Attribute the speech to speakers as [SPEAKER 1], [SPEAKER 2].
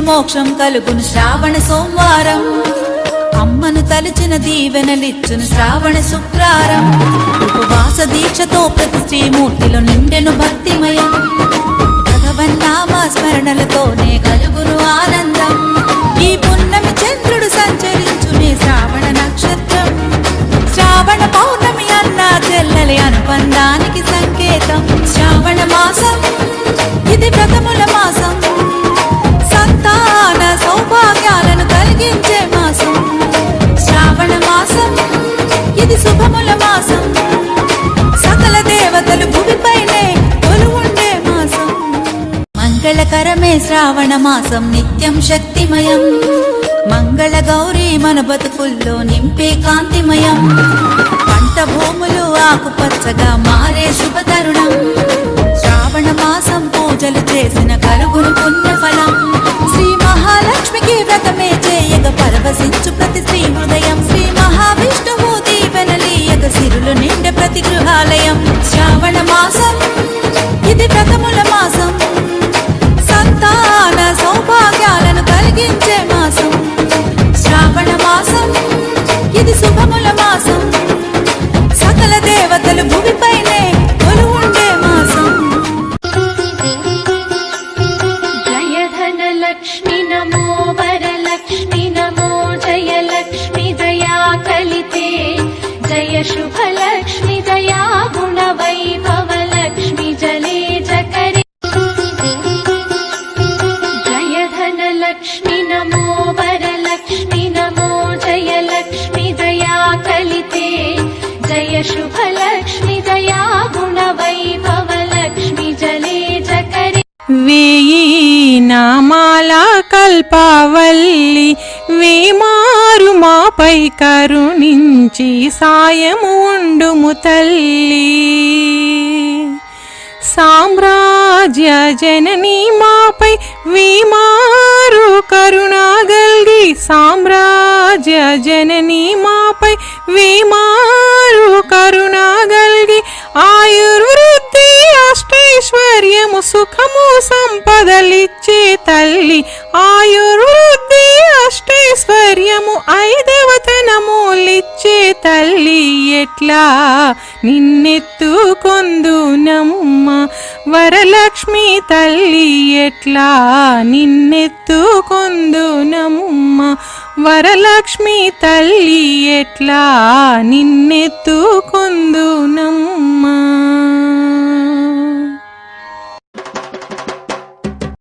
[SPEAKER 1] మోక్షం కలుగును శ్రావణ సోమవారం. అమ్మను తలచిన దీవెనలిచ్చును శ్రావణ శుక్రారం. ఉపవాస దీక్షతో ప్రతి శ్రీమూర్తిలో నిండెను భక్తిమయం. భగవన్నామ స్మరణలతోనే కలుగును ఆనందం. ఈ పున్నమి చంద్రుడు సంచరించునే శ్రావణ నక్షత్రం. శ్రావణ పౌర్ణమి అన్న చెల్లెలి అనుబంధానికి సంకేతం. శ్రావణ మాసం ఇది వ్రతముల మంగళకరమే శ్రావణ మాసం నిత్యం శక్తిమయం. మంగళ గౌరీ మన బతుకుల్లో నింపే కాంతిమయం. పంట భూములు ఆకుపచ్చగా మారే శుభ తరుణం శ్రావణ మాసం పూజలు చేసిన కలుగును పుణ్యఫలం. శ్రీ మహాలక్ష్మికి వ్రతమే చేయగ పరవశించు ప్రతి శ్రీ హృదయం. శ్రీ మహావిష్ణువు దీవెనలీయగ సిరులు నిండ ప్రతి గృహాలయం. శ్రావణ మాసం దేవతలు భూమిపైనే కొలువుండే మాసం.
[SPEAKER 2] జయధన లక్ష్మి నమో వరలక్ష్మి నమో జయలక్ష్మి జయా కలితే జయ
[SPEAKER 3] శుభల నామాల కల్పవల్లి వేమారు మాపై కరుణించి సాయము ఉండుము తల్లి. సామ్రాజ్య జనని మాపై వేమారు కరుణాగల్గి సామ్రాజ్య జనని మాపై వేమారు కరుణాగల్గి ఆయుర్వృద్ధి సుఖము సంపదలిచ్చే తల్లి. ఆయుర్వృద్ధి అష్టైశ్వర్యము ఐదవతనములిచ్చే తల్లి. ఎట్లా? నిన్నెత్తు కొందునమ్మ వరలక్ష్మి తల్లి. ఎట్లా? నిన్నెత్తు కొందునమ్మ వరలక్ష్మి తల్లి. ఎట్లా? నిన్నెత్తుకొందు నమ్మ